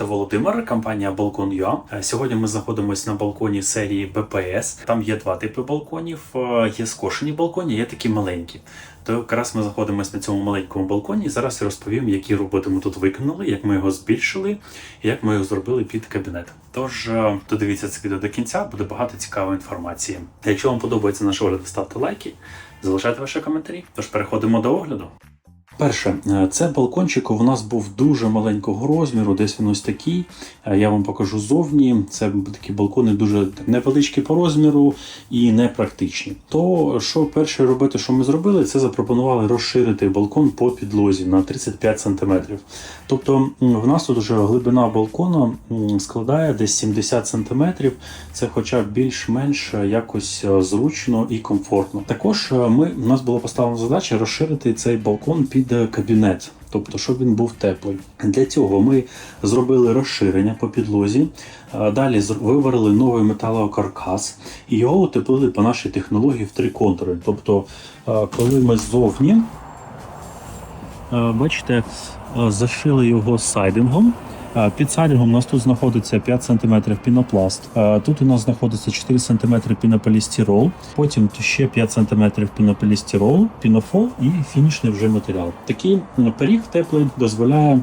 звати Володимир, компанія Балкон.ua. Е, Сьогодні ми знаходимося на балконі серії BPS. Там є два типи балконів: Е, є скошені балкони, є такі маленькі. То якраз ми знаходимося на цьому маленькому балконі. І зараз я розповім, які роботи ми тут виконали, як ми його збільшили, і як ми його зробили під кабінет. Тож е, додивіться це відео до кінця, буде багато цікавої інформації. Якщо вам подобається наш огляд, ставте лайки, залишайте ваші коментарі. Тож переходимо до огляду. Перше, е, це балкончик у нас був дуже маленького розміру, десь він ось такий. Е, Я вам покажу зовні. Це такі балкони дуже невеличкі по розміру і непрактичні. То що перше робити, що ми зробили, це запропонували розширити балкон по підлозі на 35 см. Тобто в нас тут вже глибина балкона складає десь 70 см. Це хоча б більш-менш якось е, зручно і комфортно. Також ми, у нас була поставлена задача розширити цей балкон під е, кабінет. Тобто, щоб він був теплий. Для цього ми зробили розширення по підлозі. Далі виварили новий металокаркас і його утеплили по нашій технології в три контури. Тобто, коли ми ззовні, бачите, зашили його сайдингом. Е, Під сайдингом у нас тут знаходиться 5 см пінопласт. Е, Тут у нас знаходиться 4 см пінополістирол, потім ще 5 см пінополістирол, пінофол і фінішний вже матеріал. Такий пиріг теплий дозволяє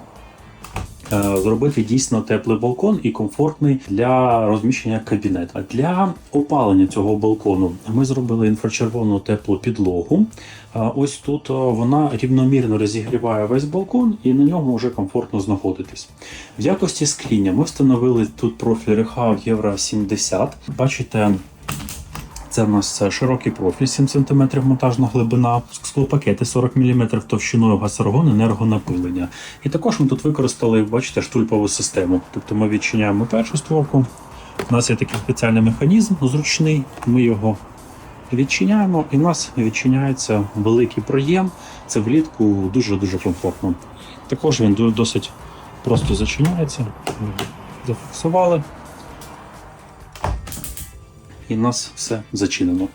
зробити дійсно теплий балкон і комфортний для розміщення кабінету. Для опалення цього балкону ми зробили інфрачервону теплу підлогу. Ось тут вона рівномірно розігріває весь балкон і на ньому вже комфортно знаходитись. В якості скління ми встановили тут профіль Рехау Євро 70. Бачите, це в нас е, широкий профіль 7 см монтажна глибина, склопакети 40 мм товщиною гасаргон енергонапилення. І також ми тут використали, бачите, штульпову систему. Тобто ми відчиняємо першу створку. У нас є такий спеціальний механізм зручний. Ми його відчиняємо, і в нас відчиняється великий проєм. Це влітку дуже-дуже комфортно. Також він досить просто зачиняється. Зафіксували. І в нас все зачинено.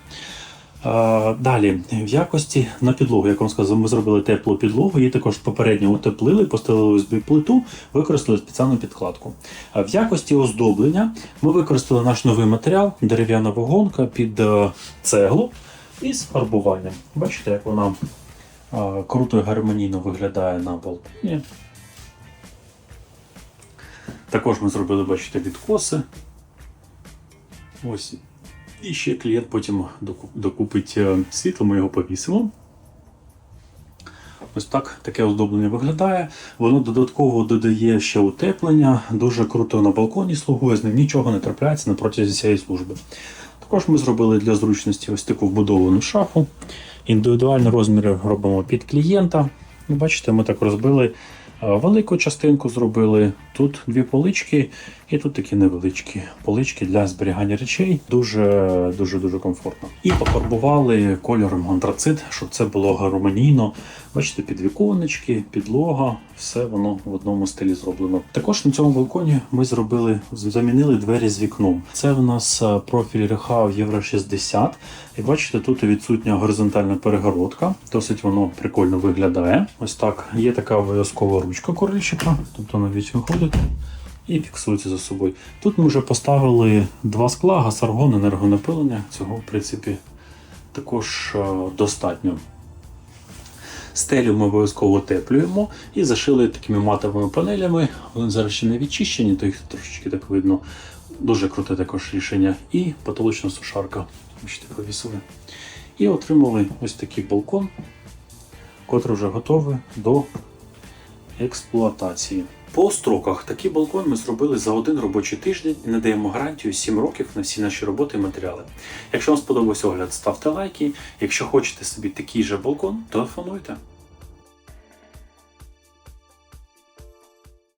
Далі, в якості на підлогу, як вам сказав, ми зробили теплу підлогу, її також попередньо утеплили, поставили USB плиту, використали спеціальну підкладку. В якості оздоблення ми використали наш новий матеріал, дерев'яна вагонка під е, цеглу із фарбуванням. Бачите, як вона круто і гармонійно виглядає на балконі. Також ми зробили, бачите, відкоси. Ось. І ще клієнт потім докупить е, світло, ми його повісимо. Ось так таке оздоблення виглядає. Воно додатково додає ще утеплення, дуже круто на балконі слугує, з ним нічого не трапляється на протязі цієї служби. Також ми зробили для зручності ось таку вбудовану шафу. Індивідуальні розміри робимо під клієнта. Ну, Бачите, ми так розбили е, велику частинку, зробили. Тут дві полички, і тут такі невеличкі полички для зберігання речей. Дуже дуже дуже комфортно. І пофарбували кольором антрацит, щоб це було гармонійно. Бачите, підвіконечки, підлога, все воно в одному стилі зроблено. Також на цьому балконі ми зробили, замінили двері з вікном. Це в нас е, профіль Рехау Євро 60. І бачите, тут відсутня горизонтальна перегородка. Досить воно прикольно виглядає. Ось так. Є така обов'язкова ручка корильчика, тобто навіть виходить і фіксується за собою. Тут ми вже поставили два скла, гасаргон, енергонапилення. Цього, в принципі, також е, достатньо. Стелю ми обов'язково утеплюємо і зашили такими матовими панелями. Вони зараз ще не відчищені, то їх трошечки так видно. Дуже круте також рішення. І потолочна сушарка. Бачите, повісили. І отримали ось такий балкон, котрий вже готовий до експлуатації. По строках такий балкон ми зробили за один робочий тиждень і надаємо гарантію 7 років на всі наші роботи і матеріали. Якщо вам сподобався огляд, ставте лайки. Якщо хочете собі такий же балкон, телефонуйте.